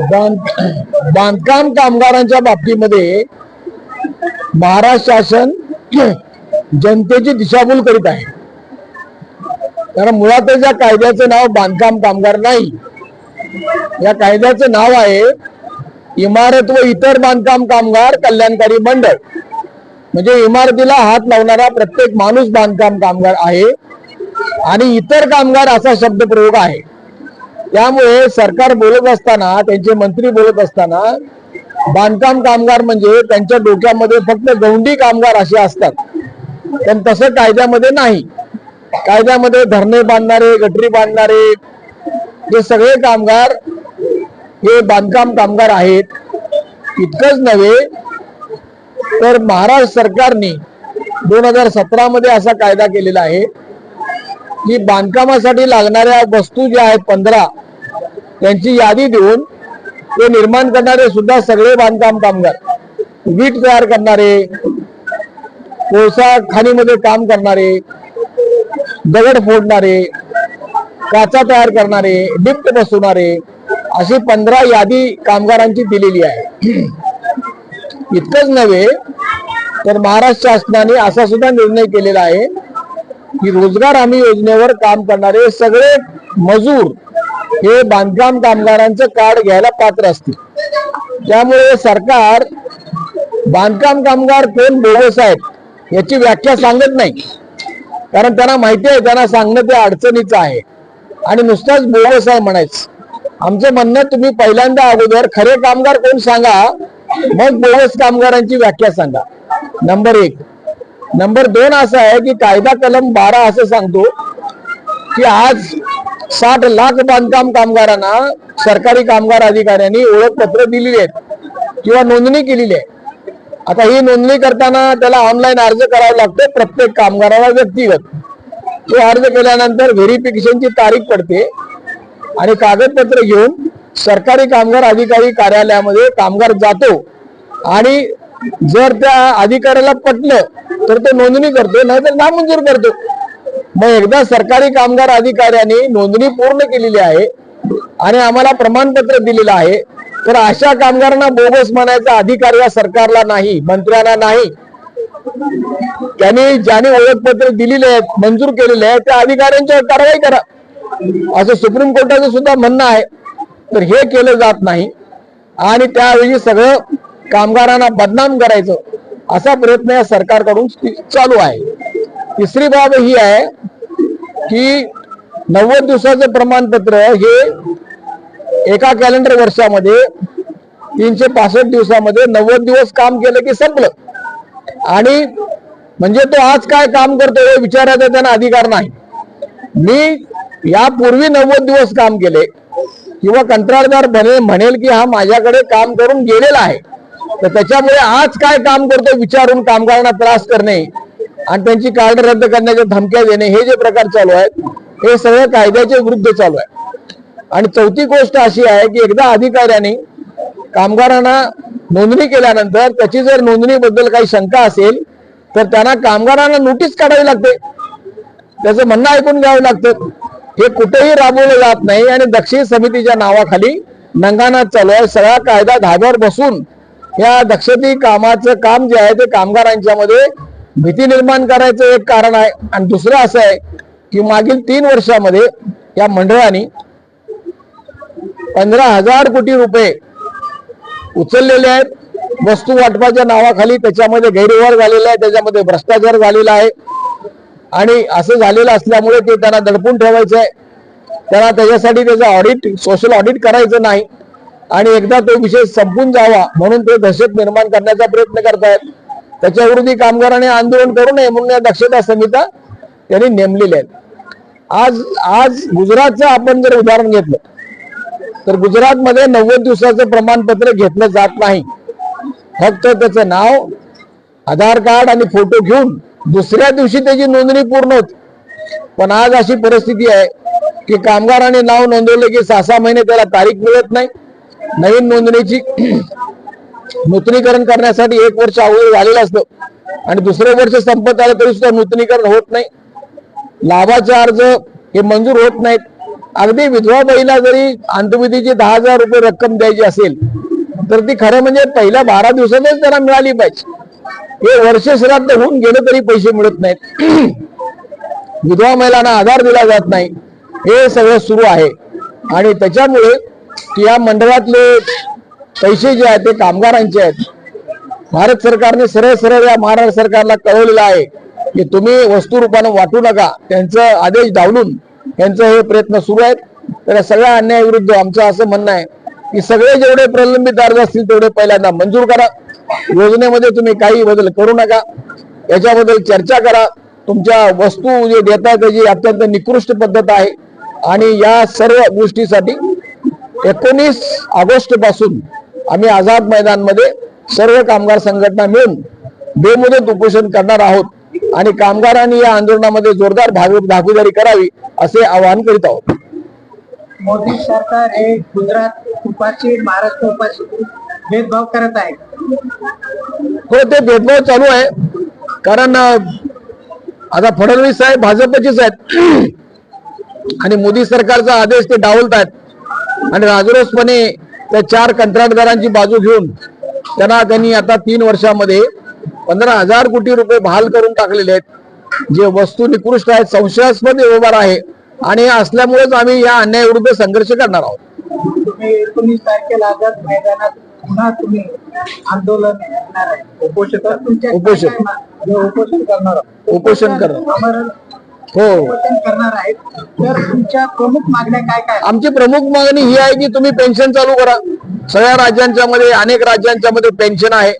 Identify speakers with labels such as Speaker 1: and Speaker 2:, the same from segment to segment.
Speaker 1: बांध- बांधकाम कामगारांच्या बाबतीमध्ये महाराष्ट्र शासन जनतेची दिशाभूल करीत आहे. कारण मुळातच या कायद्याचं नाव बांधकाम कामगार नाही. या कायद्याचं नाव आहे इमारत व इतर बांधकाम कामगार कल्याणकारी मंडळ. म्हणजे इमारतीला हात लावणारा प्रत्येक माणूस बांधकाम कामगार आहे आणि इतर कामगार असा शब्दप्रयोग आहे. त्यामुळे सरकार बोलत असताना त्यांचे मंत्री बोलत असताना बांधकाम कामगार म्हणजे त्यांच्या डोक्यामध्ये फक्त गौंडी कामगार असे असतात. पण तसं कायद्यामध्ये नाही. कायद्यामध्ये धरणे बांधणारे गटरी बांधणारे हे सगळे कामगार हे बांधकाम कामगार आहेत इतकंच नव्हे तर महाराष्ट्र सरकारने दोन हजार सतरा मध्ये असा कायदा केलेला आहे. की बांधकामासाठी लागणाऱ्या वस्तू ज्या आहेत पंधरा त्यांची यादी देऊन ते निर्माण करणारे सुद्धा सगळे बांधकाम कामगार. वीट तयार करणारे कोळसा खाणीमध्ये काम करणारे दगड फोडणारे काचा तयार करणारे डिप्ट बसवणारे अशी पंधरा यादी कामगारांची दिलेली आहे. इतकंच नव्हे तर महाराष्ट्र शासनाने असा सुद्धा निर्णय केलेला आहे की रोजगार हमी योजनेवर काम करणारे सगळे मजूर हे बांधकाम कामगारांचं कार्ड घ्यायला पात्र असतील. त्यामुळे सरकार बांधकाम कामगार कोण बोगस आहेत याची व्याख्या सांगत नाही. कारण त्यांना माहिती आहे त्यांना सांगणं ते अडचणीचं आहे. आणि नुसताच बोगस आहे म्हणायचं. आमचं म्हणणं तुम्ही पहिल्यांदा अगोदर खरे कामगार कोण सांगा? मग बोगस कामगारांची व्याख्या सांगा. नंबर एक नंबर दोन असा आहे की कायदा कलम बारा असं सांगतो की आज साठ लाख बांधकाम कामगारांना सरकारी कामगार अधिकाऱ्यांनी ओळखपत्र दिलेली आहेत किंवा नोंदणी केलेली आहे. आता ही नोंदणी करताना त्याला ऑनलाईन अर्ज करावा लागतो प्रत्येक कामगाराला व्यक्तिगत. तो अर्ज केल्यानंतर व्हेरिफिकेशनची तारीख पडते आणि कागदपत्र घेऊन सरकारी कामगार अधिकारी कार्यालयामध्ये कामगार जातो. आणि जर त्या अधिकाऱ्याला पटलं तर तो नोंदणी करतो नाहीतर नामंजूर करतो. मग एकदा सरकारी कामगार अधिकाऱ्यांनी नोंदणी पूर्ण केलेली आहे आणि आम्हाला प्रमाणपत्र दिलेलं आहे तर अशा कामगारांना बोगस म्हणायचा अधिकार या सरकारला नाही मंत्र्यांना नाही. त्यांनी ज्याने ओळखपत्र दिलेले आहेत मंजूर केलेले आहेत त्या अधिकाऱ्यांच्यावर कारवाई करा. असं सुप्रीम कोर्टाचं सुद्धा म्हणणं आहे तर हे केलं जात नाही. आणि त्याऐवजी सगळं कामगारांना बदनाम करायचं. असा प्रयत्न या सरकारकडून चालू आहे. तिसरी बाब ही आहे की नव्वद दिवसाचं प्रमाणपत्र हे एका कॅलेंडर वर्षामध्ये तीनशे पासष्ट दिवसामध्ये नव्वद दिवस काम केलं की संपलं. आणि म्हणजे तो आज काय काम करतो हे विचारायचा त्यांना अधिकार नाही. मी यापूर्वी नव्वद दिवस काम केले. किंवा कंत्राटदार बने म्हणेल की हा माझ्याकडे काम करून गेलेला आहे. तर त्याच्यामुळे आज काय काम करतो विचारून कामगारांना त्रास करणे आणि त्यांची कार्ड रद्द करण्याच्या धमक्या देणे हे जे प्रकार चालू आहेत हे सगळं कायद्याच्या विरुद्ध चालू आहे. आणि चौथी गोष्ट अशी आहे की एकदा अधिकाऱ्यांनी कामगारांना नोंदणी केल्यानंतर त्याची जर नोंदणीबद्दल काही शंका असेल तर त्यांना कामगारांना नोटीस काढावी लागते. त्याचं म्हणणं ऐकून घ्यावं लागतं. हे कुठेही राबवलं जात नाही आणि दक्षिण समितीच्या नावाखाली नंगानाथ चालू आहे. सगळा कायदा धाब्यावर बसून या दक्षती कामाचं काम जे आहे ते कामगारांच्या मध्ये भीती निर्माण करायचं एक कारण आहे. आणि दुसरं असं आहे की मागील तीन वर्षामध्ये या मंडळाने पंधरा हजार कोटी रुपये उचललेले आहेत. वस्तू वाटपाच्या नावाखाली त्याच्यामध्ये गैरव्यवहार झालेला आहे. त्याच्यामध्ये भ्रष्टाचार झालेला आहे. आणि असं झालेलं असल्यामुळे ते त्यांना दडपून ठेवायचं आहे. त्यांना त्याच्यासाठी त्याचं ऑडिट सोशल ऑडिट करायचं नाही. आणि एकदा तो विषय संपून जावा म्हणून ते दहशत निर्माण करण्याचा प्रयत्न करतायत. त्याच्या विरोधी कामगारांनी आंदोलन करू नये म्हणून या दक्षता समित्या त्यांनी नेमलेल्या आहेत. आज आज गुजरातचं आपण जर उदाहरण घेतलं तर गुजरातमध्ये नव्वद दिवसाचं प्रमाणपत्र घेतलं जात नाही. फक्त त्याचं नाव आधार कार्ड आणि फोटो घेऊन दुसऱ्या दिवशी त्याची नोंदणी पूर्ण होती. पण आज अशी परिस्थिती आहे की कामगारांनी नाव नोंदवलं की सहा सहा महिने त्याला तारीख मिळत नाही. नवीन नोंदणीची नूतनीकरण करण्यासाठी एक वर्ष अगोदर झालेलं असतं. आणि दुसरं वर्ष संपत आलं तरी सुद्धा नूतनीकरण होत नाही. लाभाचे अर्ज हे मंजूर होत नाहीत. अगदी विधवा बाईला जरी अंतविधीची दहा हजार रुपये रक्कम द्यायची असेल तर ती खरं म्हणजे पहिल्या बारा दिवसातच त्यांना मिळाली पाहिजे. हे वर्ष श्राद्ध होऊन गेलं तरी पैसे मिळत नाहीत. विधवा महिलांना आधार दिला जात नाही. हे सगळं सुरू आहे. आणि त्याच्यामुळे या मंडळातले पैसे जे आहेत ते कामगारांचे आहेत भारत सरकारने सरळ सरळ या महाराष्ट्र सरकारला कळवलेलं आहे की तुम्ही वस्तुरूपानं वाटू नका. त्यांचं आदेश डावलून यांचं हे प्रयत्न सुरू आहेत. तर या सगळ्या अन्यायाविरुद्ध आमचं असं म्हणणं आहे की सगळे जेवढे प्रलंबित अर्ज असतील तेवढे पहिल्यांदा मंजूर करा. योजनेमध्ये तुम्ही काही बदल करू नका. याच्याबद्दल चर्चा करा. तुमच्या वस्तू जे देतात त्याची अत्यंत निकृष्ट पद्धत आहे. आणि या सर्व गोष्टीसाठी एकोणीस ऑगस्टपासून आम्ही आझाद मैदानमध्ये सर्व कामगार संघटना मिळून बेमुदत उपोषण करणार आहोत आणि कामगारांनी या आंदोलनामध्ये जोरदार भाग भागीदारी करावी असे आवाहन करीत आहोत.
Speaker 2: मोदी सरकार हे गुजरात उपाशी महाराष्ट्र उपाशी भेदभाव करत आहे.
Speaker 1: हो ते भेदभाव चालू आहे. कारण आता फडणवीस साहेब भाजपचेच आहेत. आणि मोदी सरकारचा आदेश ते डावलत आहेत आणि राजरोसपणे त्या चार कंत्राटदारांची बाजू घेऊन त्यांना त्यांनी आता तीन वर्षामध्ये पंधरा हजार कोटी रुपये बहाल करून टाकलेले आहेत जे वस्तू निकृष्ट आहेत संशयास्पद व्यवहार आहे आणि असल्यामुळेच आम्ही या अन्यायाविरुद्ध संघर्ष करणार आहोत
Speaker 2: तुम्ही एकोणीस तारखेला आझाद मैदानात पुन्हा तुम्ही आंदोलन करणार आहे उपोषण
Speaker 1: उपोषण.
Speaker 2: करणार.
Speaker 1: उपोषण करणार. हो.
Speaker 2: करणार आहेत. तर तुमच्या प्रमुख मागण्या काय काय?
Speaker 1: आमची प्रमुख मागणी ही आहे की तुम्ही पेन्शन चालू करा. सगळ्या राज्यांच्या मध्ये अनेक राज्यांच्या मध्ये पेन्शन आहे.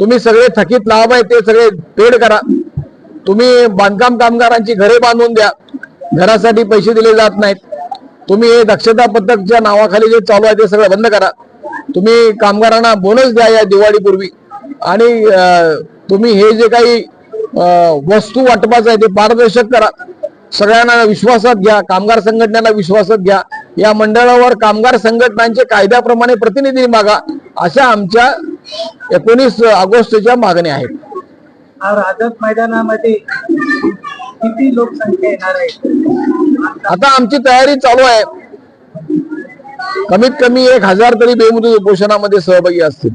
Speaker 1: तुम्ही सगळे थकीत लाभ आहे ते सगळे पेड करा. तुम्ही बांधकाम कामगारांची घरे बांधून द्या. घरासाठी पैसे दिले जात नाहीत. तुम्ही हे दक्षता पथकच्या नावाखाली जे चालू आहे ते सगळं बंद करा. तुम्ही कामगारांना बोनस द्या या दिवाळीपूर्वी. आणि तुम्ही हे जे काही वस्तू वाटपाचं आहे ते पारदर्शक करा. सगळ्यांना विश्वासात घ्या कामगार संघटनेला विश्वासात घ्या. या मंडळावर कामगार संघटनांचे कायद्याप्रमाणे प्रतिनिधी मागा अशा आमच्या एकोणीस ऑगस्टच्या मागण्या आहेत.
Speaker 2: मैदानामध्ये किती लोकसंख्या येणार आहे?
Speaker 1: आता आमची तयारी चालू आहे. कमीत कमी एक हजार तरी बेमुदत उपोषणामध्ये सहभागी असतील.